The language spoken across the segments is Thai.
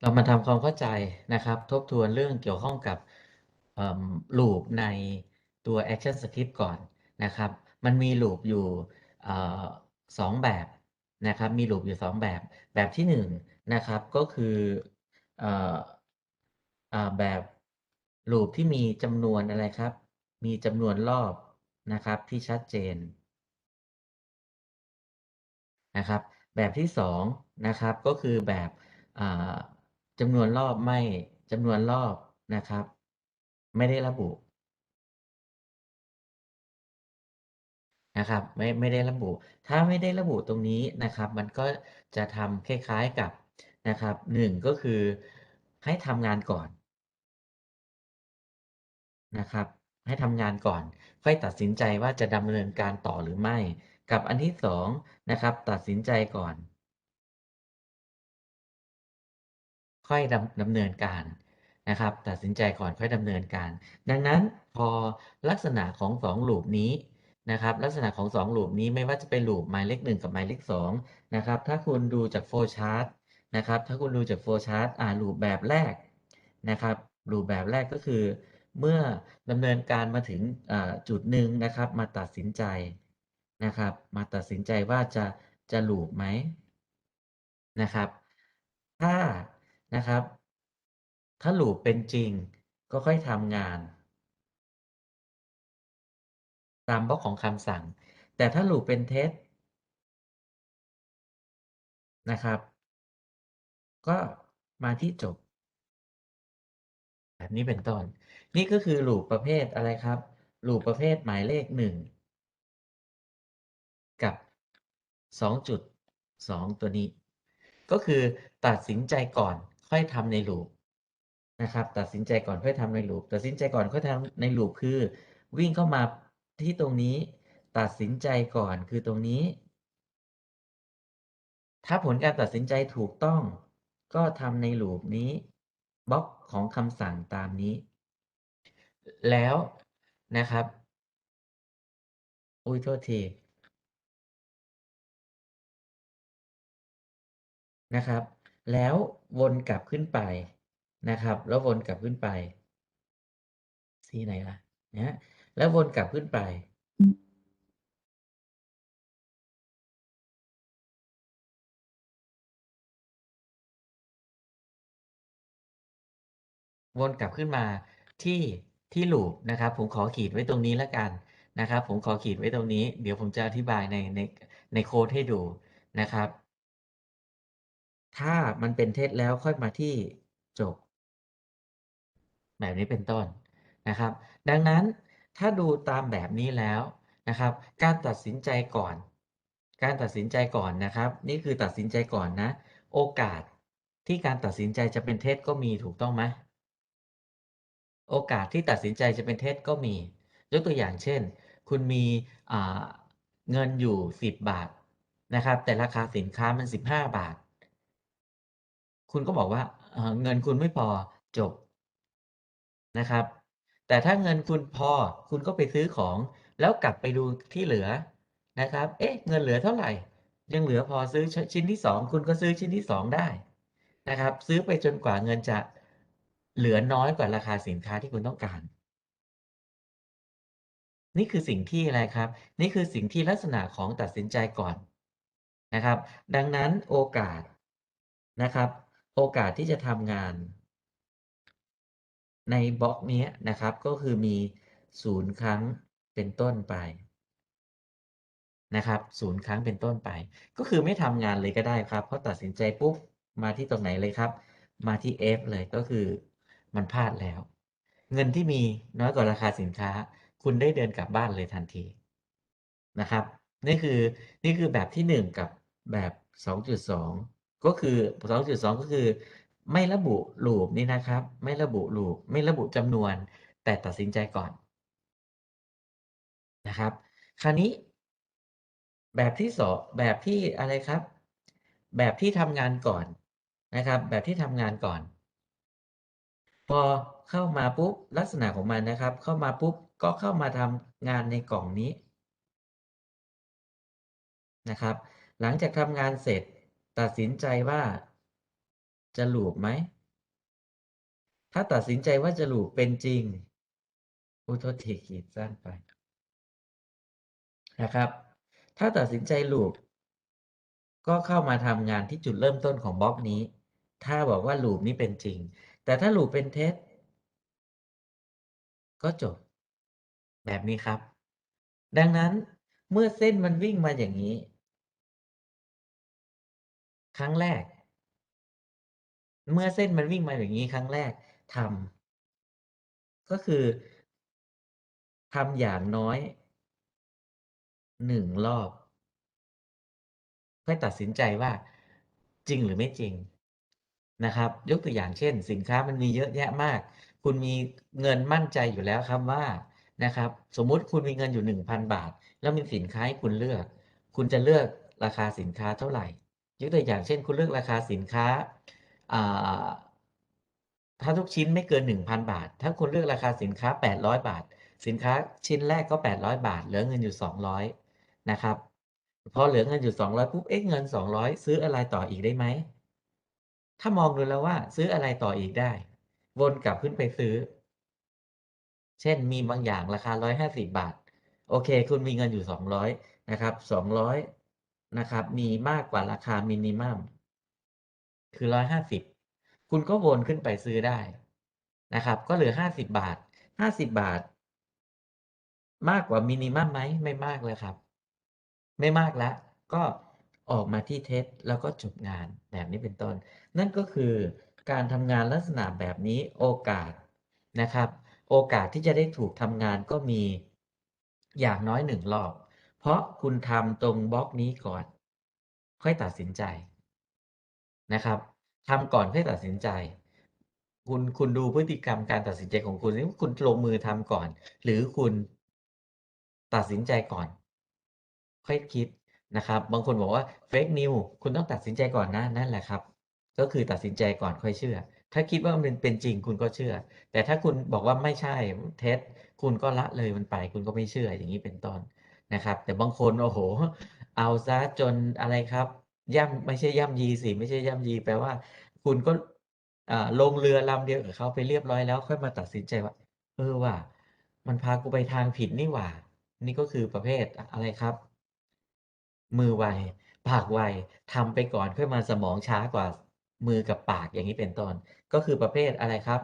เรามาทำความเข้าใจนะครับ ทบทวนเรื่องเกี่ยวข้องกับเอ่อ loop ในตัว action script ก่อนนะครับ มันมี loop อยู่เอ่อ2แบบนะครับ มี loop อยู่ 2 แบบ แบบที่1นะครับก็คืออแบบ loop ที่มีจำนวนอะไรครับ มีจำนวนรอบนะครับที่ชัดเจนนะครับ แบบที่2นะครับก็คือแบบ จำนวนรอบไม่จำนวนรอบนะครับ ไม่ได้ระบุนะครับไม่ไม่ได้ระบุ ถ้าไม่ได้ระบุตรงนี้นะครับ มันก็จะทำคล้ายๆกับนะครับ1ก็คือให้ทำงานก่อนนะครับ ให้ทำงานก่อน ค่อยตัดสินใจว่าจะดำเนินการต่อหรือไม่ กับอันที่2นะครับ ตัดสินใจก่อน ค่อยดำดำเนินการนะครับ ตัดสินใจก่อนค่อยดำเนินการ ดังนั้นพอลักษณะของ2 loop นี้นะครับ ลักษณะของ2 loop นี้ไม่ว่าจะเป็น loop หมายเลข1กับหมายเลข2นะครับ ถ้าคุณดูจาก flow chart นะครับ ถ้าคุณดูจาก flow chart อ่า loop แบบแรกนะครับ loop แบบแรกก็คือ เมื่อดำเนินการมาถึงจุดหนึ่งนะครับ มาตัดสินใจนะครับ มาตัดสินใจว่าจะจะ loop ไหมนะครับ ถ้า นะครับ ถ้า loop เป็นจริงก็ค่อยทำงาน ตามบล็อกของคำสั่ง แต่ถ้า loop เป็นเท็จนะครับ ก็มาที่จบ แบบนี้เป็นต้น นี่ก็คือ loop ประเภทอะไรครับ loop ประเภทหมายเลข1กับ 2.2 ตัวนี้ ก็คือตัดสินใจก่อน ค่อยทำใน loop นะครับ ตัดสินใจก่อนค่อยทำใน loop ตัดสินใจก่อนค่อยทำใน loop คือ วิ่งเข้ามาที่ตรงนี้ ตัดสินใจก่อนคือตรงนี้ ถ้าผลการตัดสินใจถูกต้อง ก็ทำใน loop นี้บล็อกของคำสั่งตามนี้ แล้วนะครับ อุ๊ยโทษทีนะครับ แล้ววนกลับขึ้นไปนะครับ แล้ววนกลับขึ้นไป สีไหนล่ะ?นะแล้ววนกลับขึ้นไป วนกลับขึ้นมาที่ที่ loop นะครับ ผมขอขีดไว้ตรงนี้แล้วกันนะครับ ผมขอขีดไว้ตรงนี้ เดี๋ยวผมจะอธิบายในในในโค้ดให้ดูนะครับ ถ้ามันเป็นเท็จแล้วค่อยมาที่จบ แบบนี้เป็นต้นนะครับ ดังนั้นถ้าดูตามแบบนี้แล้วนะครับ การตัดสินใจก่อน การตัดสินใจก่อนนะครับ นี่คือตัดสินใจก่อนนะ โอกาสที่การตัดสินใจจะเป็นเท็จก็มีถูกต้องไหม?โอกาสที่ตัดสินใจจะเป็นเท็จก็มี ยกตัวอย่างเช่น คุณมีเงินอยู่ 10 บาทนะครับ แต่ราคาสินค้ามัน 15 บาท คุณก็บอกว่าเเงินคุณไม่พอจบนะครับ แต่ถ้าเงินคุณพอคุณก็ไปซื้อของ แล้วกลับไปดูที่เหลือนะครับ เอ๊ะ เงินเหลือเท่าไหร่ ยังเหลือพอซื้อชิ้นที่2คุณก็ซื้อชิ้นที่2ได้นะครับ ซื้อไปจนกว่าเงินจะเหลือน้อยกว่าราคาสินค้าที่คุณต้องการ นี่คือสิ่งที่อะไรครับ นี่คือสิ่งที่ลักษณะของตัดสินใจก่อนนะครับ ดังนั้นโอกาสนะครับ โอกาสที่จะทำงาน ในบล็อกนี้นะครับ ก็คือมี0ครั้งเป็นต้นไปนะครับ0ครั้งเป็นต้นไป ก็คือไม่ทำงานเลยก็ได้ครับ เพราะตัดสินใจปุ๊บมาที่ตรงไหนเลยครับ มาที่ F เลยก็คือมันพลาดแล้ว เงินที่มีน้อยกว่าราคาสินค้า คุณได้เดินกลับบ้านเลยทันทีนะครับ นี่คือนี่คือแบบที่ 1 กับแบบ 2.2 ก็คือ2.2ก็คือ ไม่ระบุ loop นี้นะครับ ไม่ระบุ loop ไม่ระบุจำนวน แต่ตัดสินใจก่อนนะครับ คราวนี้ แบบที่2แบบที่อะไรครับ แบบที่ทำงานก่อนนะครับ แบบที่ทำงานก่อน พอเข้ามาปุ๊บลักษณะของมันนะครับ เข้ามาปุ๊บก็เข้ามาทำงานในกล่องนี้นะครับ หลังจากทำงานเสร็จ ตัดสินใจว่าจะ loop ไหม ถ้าตัดสินใจว่าจะ loop เป็นจริงอุทษทีขีดสั้นไปนะครับ ถ้าตัดสินใจ loop ก็เข้ามาทำงานที่จุดเริ่มต้นของบล็อกนี้ ถ้าบอกว่า loop นี้เป็นจริง แต่ถ้า loop เป็นเท็จก็จบ แบบนี้ครับ ดังนั้นเมื่อเส้นมันวิ่งมาอย่างงี้ ครั้งแรก เมื่อเส้นมันวิ่งมาอย่างงี้ครั้งแรกทำก็คือทำอย่างน้อย1รอบค่อยตัดสินใจว่าจริงหรือไม่จริงนะครับ ยกตัวอย่างเช่น สินค้ามันมีเยอะแยะมาก คุณมีเงินมั่นใจอยู่แล้วครับว่านะครับ สมมุติคุณมีเงินอยู่ 1,000 บาท แล้วมีสินค้าให้คุณเลือก คุณจะเลือกราคาสินค้าเท่าไหร่ ยกตัวอย่างเช่น คุณเลือกราคาสินค้า ถ้าทุกชิ้นไม่เกิน 1,000 บาท ถ้าคุณเลือกราคาสินค้า 800 บาท สินค้าชิ้นแรกก็ 800 บาท เหลือเงินอยู่ 200 นะครับ พอเหลือเงินอยู่ 200 ปุ๊บ เอ๊ะ เงิน 200 ซื้ออะไรต่ออีกได้ไหม ถ้ามองดูแล้วว่าซื้ออะไรต่ออีกได้ วนกลับขึ้นไปซื้อ เช่น มีบางอย่างราคา 150 บาท โอเค คุณมีเงินอยู่ 200 นะครับ 200 นะครับ มีมากกว่าราคามินิมัมคือ150คุณก็วนขึ้นไปซื้อได้นะครับ ก็เหลือ50บบาท50บบาท มากกว่ามินิมัมไหม?ไม่มากเลยครับ ไม่มากแล้วก็ออกมาที่เท็จแล้วก็จบงานแบบนี้เป็นต้น นั่นก็คือการทำงานลักษณะแบบนี้โอกาสนะครับ โอกาสที่จะได้ถูกทำงานก็มีอย่างน้อย1รอบ เพราะคุณทำตรงบล็อกนี้ก่อน ค่อยตัดสินใจนะครับทำก่อนค่อยตัดสินใจ คุณคุณดูพฤติกรรมการตัดสินใจของคุณซิว่าคุณลงมือทำก่อน หรือคุณตัดสินใจก่อน ค่อยคิดนะครับ บางคนบอกว่า Fake News คุณต้องตัดสินใจก่อนนะนั่นแหละครับ ก็คือตัดสินใจก่อนค่อยเชื่อ ถ้าคิดว่ามันเป็นจริงคุณก็เชื่อ แต่ถ้าคุณบอกว่าไม่ใช่เท็จคุณก็ละเลยมันไป คุณก็ไม่เชื่ออย่างงี้เป็นต้น นะครับ แต่บางคนโอ้โฮเอาเสียจนอะไรครับ ย่ำไม่ใช่ย่ำยีสิไม่ใช่ย่ำยีแปลว่า คุณก็ลงเรือลำเดียวกับเขาไปเรียบร้อยแล้วค่อยมาตัดสินใจว่า เออว่ะมันพากูไปทางผิดนี่หว่า นี่ก็คือประเภทอะไรครับ มือไวปากไวทำไปก่อนค่อยมาสมองช้ากว่ามือกับปากอย่างงี้เป็นต้นก็คือประเภทอะไรครับ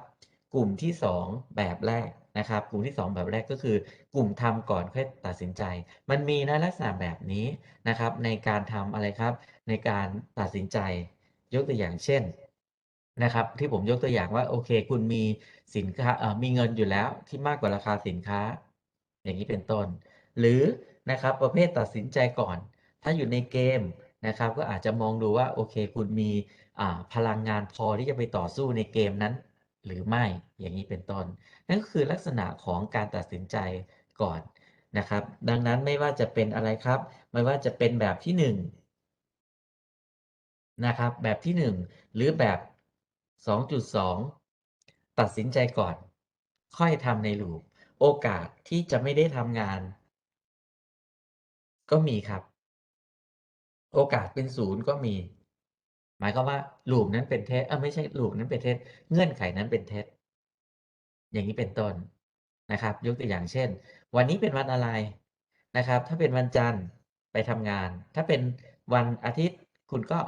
กลุ่มที่2แบบแรก นะครับ กลุ่มที่ 2 แบบแรกก็คือกลุ่มทำก่อนค่อยตัดสินใจ มันมีนะลักษณะแบบนี้นะครับ ในการทำอะไรครับ ในการตัดสินใจยกตัวอย่างเช่นนะครับ ที่ผมยกตัวอย่างว่าโอเค คุณมีสินค้ามีเงินอยู่แล้วที่มากกว่าราคาสินค้า อย่างงี้เป็นต้น หรือนะครับประเภทตัดสินใจก่อน ถ้าอยู่ในเกมนะครับ ก็อาจจะมองดูว่าโอเค คุณมีพลังงานพอที่จะไปต่อสู้ในเกมนั้น หรือไม่อย่างงี้เป็นต้น นั่นก็คือลักษณะของการตัดสินใจก่อนนะครับ ดังนั้นไม่ว่าจะเป็นอะไรครับ ไม่ว่าจะเป็นแบบที่ 1 นะครับ แบบที่ 1 หรือแบบ 2.2 ตัดสินใจก่อน ค่อยทำใน loop โอกาสที่จะไม่ได้ทำงาน ก็มีครับ โอกาสเป็น0ก็มี หมายความว่า loop นั้นเป็นเท็จเออไม่ใช่ loop นั้นเป็นเท็จเงื่อนไขนั้นเป็นเท็จอย่างงี้เป็นต้นนะครับ ยกตัวอย่างเช่น วันนี้เป็นวันอะไรนะครับ ถ้าเป็นวันจันทร์ไปทำงาน ถ้าเป็นวันอาทิตย์คุณก็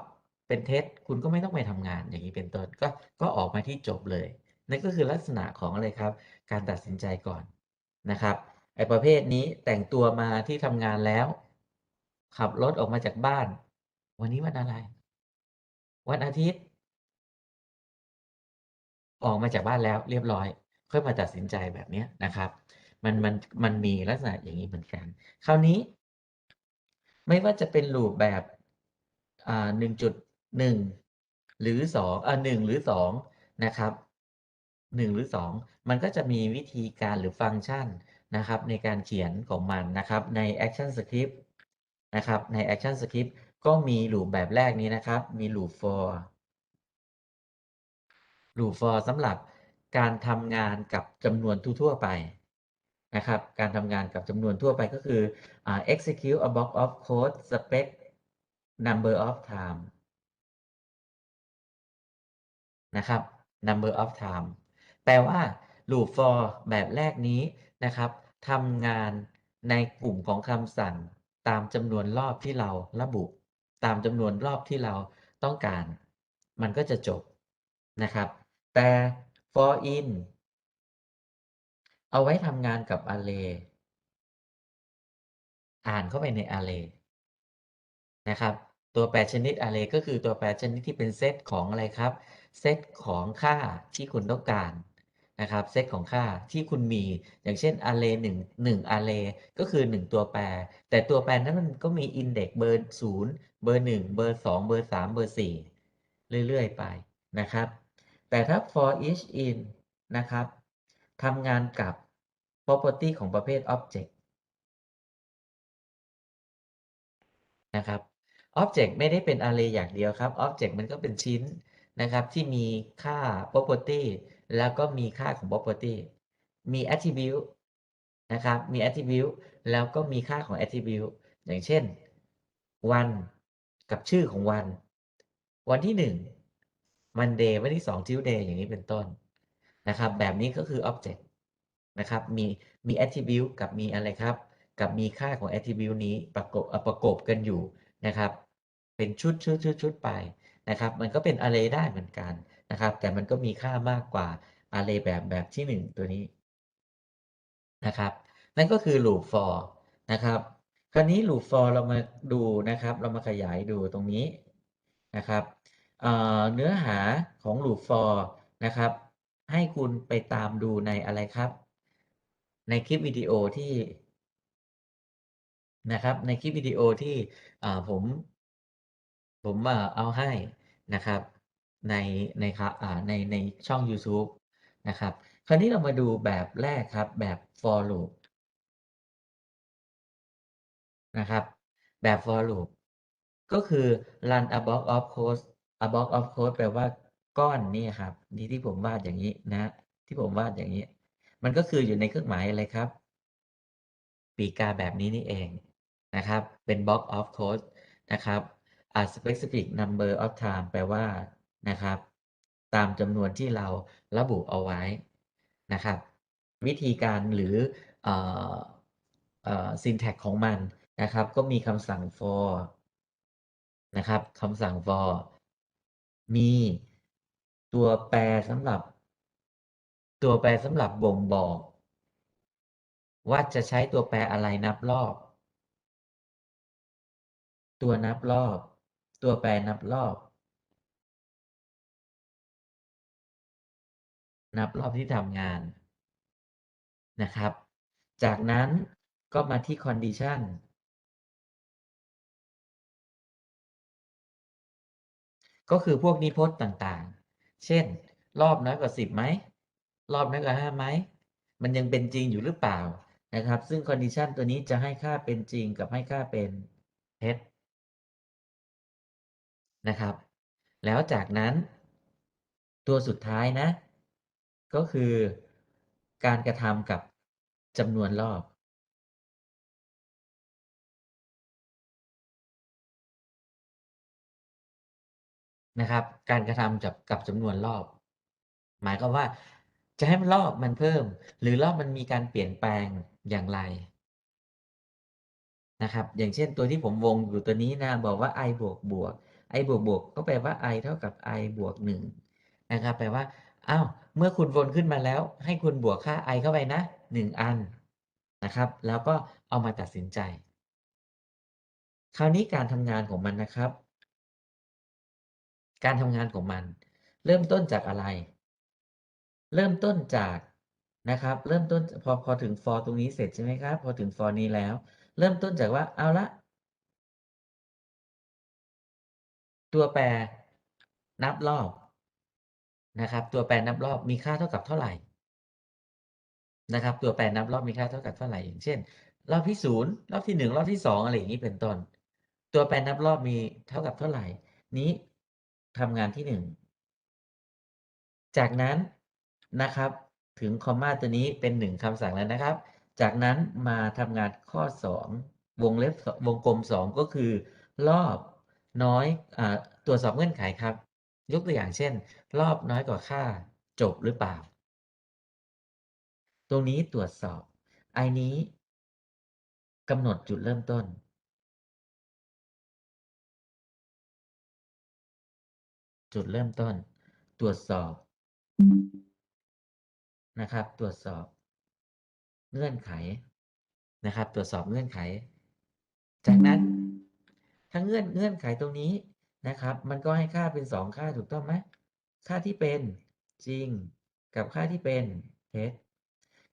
เป็นเท็จคุณก็ไม่ต้องไปทำงานอย่างงี้เป็นต้นก็ก็ออกมาที่จบเลยนั่นก็คือลักษณะของอะไรครับ การตัดสินใจก่อนนะครับไอ้ประเภทนี้แต่งตัวมาที่ทำงานแล้ว ขับรถออกมาจากบ้าน วันนี้วันอะไร? วันอาทิตย์ ออกมาจากบ้านแล้วเรียบร้อย ค่อยมาตัดสินใจแบบเนี้ยนะครับ มันมันมันมีลักษณะอย่างงี้เหมือนกัน คราวนี้ ไม่ว่าจะเป็น loop แบบอ่า1.1หนึ่งหรือ2อ่า1หรือ2นะครับ1หรือ2มันก็จะมีวิธีการหรือฟังก์ชันนะครับ ในการเขียนของมันนะครับในแอกชันสกริปต์นะครับในแอ ก็มี loop แบบแรกนี้นะครับ มี loop for loop for สำหรับการทำงานกับจำนวนทั่วไปนะครับ การทำงานกับจำนวนทั่วไปก็คืออ่า execute a block of code spec number of time นะครับ number of time แปลว่า loop for แบบแรกนี้นะครับทำงานในกลุ่มของคำสั่งตามจำนวนรอบที่เราระบุ ตามจำนวนรอบที่เราต้องการ มันก็จะจบนะครับ แต่ for in เอาไว้ทำงานกับ array อ่านเข้าไปใน array นะครับตัวแปรชนิด array ก็คือตัวแปรชนิดที่เป็นเซตของอะไรครับ เซตของค่าที่คุณต้องการ นะครับเซตของค่าที่คุณมี อย่างเช่น array 1 1 array ก็คือ 1 ตัวแปร แต่ตัวแปรนั้นมันก็มีอินเด็กซ์เบอร์0เบอร์1เบอร์2เบอร์3เบอร์4เรื่อยๆ ไปนะครับ แต่ถ้า for each in นะครับทำงานกับ property ของประเภท object นะครับ object ไม่ได้เป็น array อย่างเดียวครับ object มันก็เป็นชิ้นนะครับที่มีค่า property แล้วก็มีค่าของ property มี attribute นะครับ มี attribute แล้วก็มีค่าของ attribute อย่างเช่น วันกับชื่อของวัน วันที่1 Monday วันที่2 Tuesday อย่างนี้เป็นต้นนะครับ แบบนี้ก็คือ object นะครับ มีมี attribute กับมีอะไรครับ กับมีค่าของ attribute นี้ประกบประกบกันอยู่นะครับ เป็นชุดชุดชุดชุดไปนะครับ มันก็เป็น array ได้เหมือนกัน นะครับ แต่มันก็มีค่ามากกว่า array แบบแบบที่ 1 ตัวนี้นะครับ นั่นก็คือ loop for นะครับ คราวนี้ loop for เรามาดูนะครับ เรามาขยายดูตรงนี้นะครับเเนื้อหาของ loop for นะครับ ให้คุณไปตามดูในอะไรครับ ในคลิปวิดีโอที่นะครับในคลิปวิดีโอที่ผม ผมเอาให้นะครับ ในในครับในในช่องยูทูบนะครับ คราวนี้เรามาดูแบบแรกครับแบบ for loop นะครับแบบ for loop ก็คือ run a block of code a block of code แปลว่าก้อนนี้ครับนี่ที่ผมวาดอย่างนี้นะ ที่ผมวาดอย่างนี้ มันก็คืออยู่ในเครื่องหมายอะไรครับ ปีกาแบบนี้นี่เองนะครับ เป็น block of code นะครับ a specific number of time แปลว่า นะครับ ตามจำนวนที่เราระบุเอาไว้นะครับ วิธีการหรือเอ่อเอ่อ syntax ของมันนะครับ ก็มีคำสั่ง for นะครับคำสั่ง for มีตัวแปรสำหรับ ตัวแปรสำหรับบ่งบอก ว่าจะใช้ตัวแปรอะไรนับรอบ ตัวนับรอบ ตัวแปรนับรอบ นับรอบที่ทำงานนะครับ จากนั้นก็มาที่ condition ก็คือพวกนิพจน์ต่างๆ เช่น รอบน้อยกว่า10ไหม รอบน้อยกว่า5ไหม มันยังเป็นจริงอยู่หรือเปล่านะครับ ซึ่ง condition ตัวนี้จะให้ค่าเป็นจริงกับให้ค่าเป็นเท็จนะครับ แล้วจากนั้นตัวสุดท้ายนะ ก็คือการกระทำกับจำนวนรอบนะครับ การกระทำกับกับจำนวนรอบ หมายความว่า จะให้มันรอบมันเพิ่ม หรือรอบมันมีการเปลี่ยนแปลงอย่างไรนะครับ อย่างเช่นตัวที่ผมวงอยู่ตัวนี้นะบอกว่า i บวกบวก i บวกบวกก็แปลว่า i เท่ากับ i บวก1นะครับ แปลว่าอ้าว เมื่อคุณวนขึ้นมาแล้ว ให้คุณบวกค่า i เข้าไปนะ 1 อันนะครับ แล้วก็เอามาตัดสินใจ คราวนี้การทำงานของมันนะครับ การทำงานของมัน เริ่มต้นจากอะไร เริ่มต้นจากนะครับ เริ่มต้นพอพอถึง for ตรงนี้เสร็จใช่ไหมครับ พอถึง for นี้แล้ว เริ่มต้นจากว่าเอาละตัวแปรนับรอบ นะครับ ตัวแปรนับรอบมีค่าเท่ากับเท่าไหร่นะครับ ตัวแปรนับรอบมีค่าเท่ากับเท่าไหร่อย่างเช่น รอบที่0รอบที่1รอบที่2องอะไรอย่างนี้เป็นต้น ตัวแปรนับรอบมีเท่ากับเท่าไหร่ นี้ทำงานที่1จากนั้นนะครับ ถึงคอมมาตัวนี้เป็น1คำสั่งแล้วนะครับ จากนั้นมาทำงานข้อ2วงเล็บวงกลม2ก็คือ รอบน้อยอตรวจสอบเงื่อนไขครับ ยกตัวอย่างเช่น รอบน้อยกว่าค่าจบหรือเปล่า ตรงนี้ตรวจสอบ ไอนี้กำหนดจุดเริ่มต้น จุดเริ่มต้น ตรวจสอบนะครับ ตรวจสอบเงื่อนไขนะครับ ตรวจสอบเงื่อนไข จากนั้นถ้าเงื่อนเงื่อนไขตรงนี้ นะครับ มันก็ให้ค่าเป็น 2 ค่าถูกต้องไหมค่าที่เป็นจริง กับค่าที่เป็นเท็จ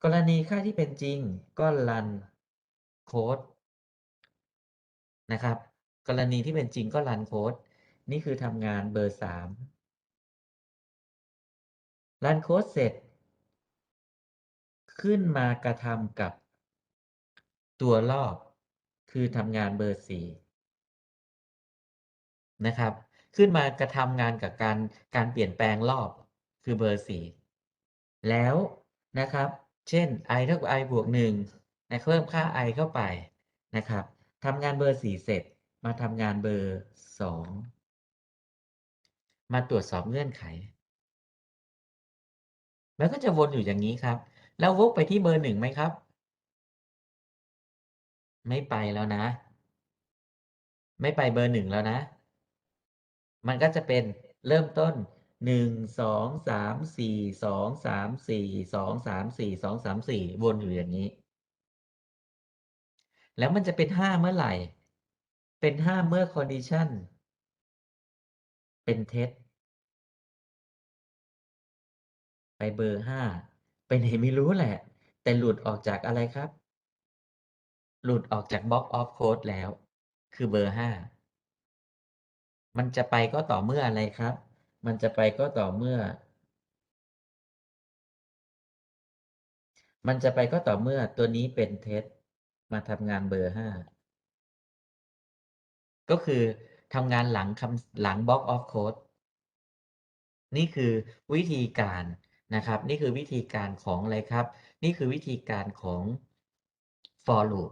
กรณีค่าที่เป็นจริงก็รันโค้ดนะครับ กรณีที่เป็นจริงก็รันโค้ดนี่คือทำงานเบอร์3รันโค้ดเสร็จ ขึ้นมากระทำกับตัวรอบ คือทำงานเบอร์4 นะครับ ขึ้นมากระทำงานกับการการเปลี่ยนแปลงรอบคือเบอร์4แล้วนะครับ เช่น i เท่ากับ i บวก1นะเพิ่มค่า i เข้าไปนะครับทำงานเบอร์4เสร็จ มาทำงานเบอร์2มาตรวจสอบเงื่อนไขแล้วก็จะวนอยู่อย่างนี้ครับ แล้ววกไปที่เบอร์1ไหมครับ?ไม่ไปแล้วนะ ไม่ไปเบอร์1แล้วนะ มันก็จะเป็นเริ่มต้น1 2 3 4 2 3 4 2 3 4 2 3 4วนอยู่อย่างนี้ แล้วมันจะเป็น5เมื่อไหร่ เป็น5เมื่อ condition เป็นเท็จไปเบอร์5ไปไหนไม่รู้แหละ แต่หลุดออกจากอะไรครับ?หลุดออกจาก Box of Code แล้ว คือเบอร์5 มันจะไปก็ต่อเมื่ออะไรครับ มันจะไปก็ต่อเมื่อ มันจะไปก็ต่อเมื่อตัวนี้เป็นเท็จมาทำงานเบอร์5ก็คือทำงานหลังคำหลัง Box of Code นี่คือวิธีการนะครับ นี่คือวิธีการของอะไรครับ นี่คือวิธีการของ for loop